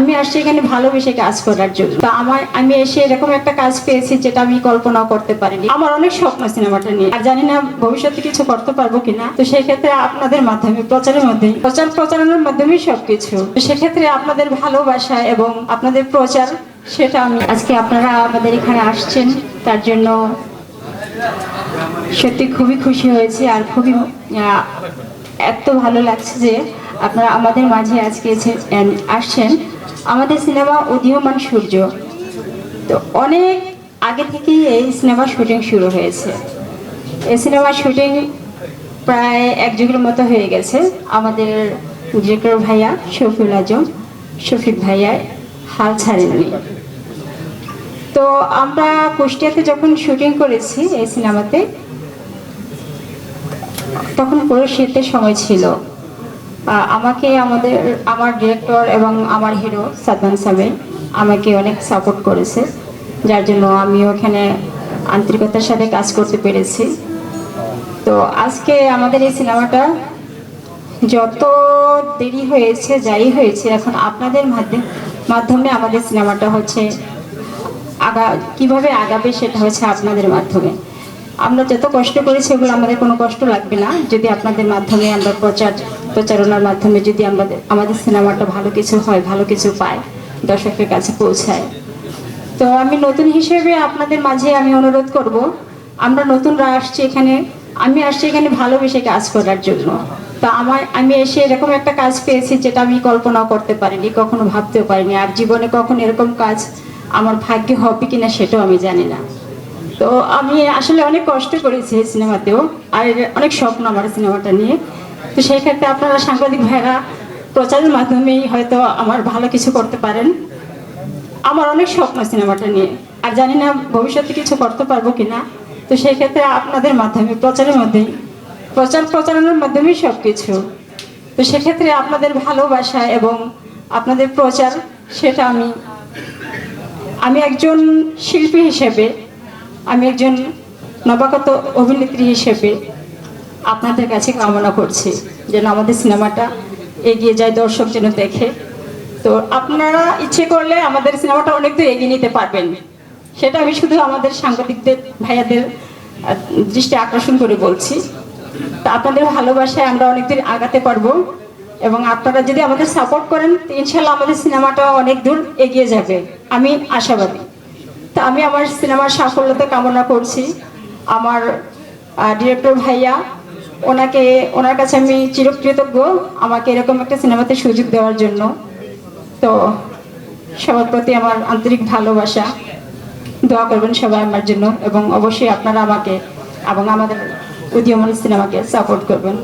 আমি আসছি এখানে ভালোবেসে কাজ করার জন্য। তো আমার, আমি এসে এরকম একটা কাজ পেয়েছি যেটা আমি কল্পনাও করতে পারিনি। আমার অনেক স্বপ্ন সিনেমাটা নিয়ে। আর জানি না ভবিষ্যতে কিছু করতে পারব কিনা। তো সেক্ষেত্রে আপনাদের মাধ্যমে, প্রচারের মধ্যে প্রচার প্রচারণের মাধ্যমেই সবকিছু। সেক্ষেত্রে আপনাদের ভালোবাসা এবং আপনাদের প্রচার, সেটা আমি, আজকে আপনারা আমাদের এখানে আসছেন, তার জন্য সত্যি খুবই খুশি হয়েছে। আর খুবই এত ভালো লাগছে যে আপনারা আমাদের মাঝে আজকে আসছেন। আমাদের সিনেমা উদীয়মান সূর্য। তো অনেক আগে থেকেই এই সিনেমার শুটিং শুরু হয়েছে। এই সিনেমার শুটিং প্রায় এক যুগের মতো হয়ে গেছে। আমাদের ডিরেক্টর ভাইয়া, শফিউল আজম, শফিক ভাইয়া, হাল ছাড়েননি। তো আমরা কুষ্টিয়াতে যখন শুটিং করেছি এই সিনেমাতে, তখন পুরো শীতের সময় ছিল। আমাকে আমাদের, আমার ডিরেক্টর এবং আমার হিরো সাদমান সাবের আমাকে অনেক সাপোর্ট করেছে। যার জন্য আমি ওখানে আন্তরিকতার সাথে কাজ করতে পেরেছি। তো আজকে আমাদের এই সিনেমাটা যত দেরি হয়েছে, যাই হয়েছে, এখন আপনাদের মাধ্যমে মাধ্যমে আমাদের সিনেমাটা হচ্ছে আগা, কীভাবে আগাবে সেটা হচ্ছে আপনাদের মাধ্যমে। আমরা যত কষ্ট করেছি ওগুলো আমাদের কোনো কষ্ট লাগবে না। যদি আপনাদের মাধ্যমে আমরা প্রচার, প্রচারণার মাধ্যমে যদি আমাদের আমাদের সিনেমাটা ভালো কিছু হয়, ভালো কিছু পায়, দর্শকের কাছে পৌঁছায়। তো আমি নতুন হিসেবে আপনাদের মাঝে আমি অনুরোধ করব, আমরা নতুনরা আসছি এখানে, আমি আসছি এখানে ভালোবেসে কাজ করার জন্য। তো আমার, আমি এসে এরকম একটা কাজ পেয়েছি যেটা আমি কল্পনাও করতে পারিনি, কখনো ভাবতেও পারিনি। আর জীবনে কখন এরকম কাজ আমার ভাগ্যে হবে কিনা সেটাও আমি জানি না। তো আমি আসলে অনেক কষ্ট করেছি এই সিনেমাতেও, আর অনেক স্বপ্ন আমার সিনেমাটা নিয়ে। তো সেই ক্ষেত্রে আপনারা সাংবাদিক ভাইরা প্রচারের মাধ্যমেই হয়তো আমার ভালো কিছু করতে পারেন। আমার অনেক স্বপ্ন সিনেমাটা নিয়ে, আর জানি না ভবিষ্যতে কিছু করতে পারব কিনা। তো সেই ক্ষেত্রে আপনাদের মাধ্যমে, প্রচারের মধ্যেই, প্রচার প্রচারণের মাধ্যমেই সব কিছু তো সেক্ষেত্রে আপনাদের ভালোবাসা এবং আপনাদের প্রচার, সেটা আমি আমি একজন শিল্পী হিসেবে আমি একজন নবাগত অভিনেত্রী হিসেবে আপনাদের কাছে কামনা করছি যেন আমাদের সিনেমাটা এগিয়ে যায়, দর্শক যেন দেখে। তো আপনারা ইচ্ছে করলে আমাদের সিনেমাটা অনেক দূর এগিয়ে নিতে পারবেন। সেটা আমি শুধু আমাদের সাংবাদিকদের, ভাইয়াদের দৃষ্টি আকর্ষণ করে বলছি। তা আপনাদের ভালোবাসায় আমরা অনেক দূর আগাতে পারব এবং আপনারা যদি আমাদের সাপোর্ট করেন ইনশাল্লাহ আমাদের সিনেমাটা অনেক দূর এগিয়ে যাবে। আমি আশাবাদী। আমি আমার সিনেমার সাফল্যতা কামনা করছি। আমার ডিরেক্টর ভাইয়া, ওনাকে, ওনার কাছে আমি চিরকৃতজ্ঞ আমাকে এরকম একটা সিনেমাতে সুযোগ দেওয়ার জন্য। তো সবার প্রতি আমার আন্তরিক ভালোবাসা। দোয়া করবেন সবাই আমার জন্য এবং অবশ্যই আপনারা আমাকে এবং আমাদের উদীয়মান সিনেমাকে সাপোর্ট করবেন।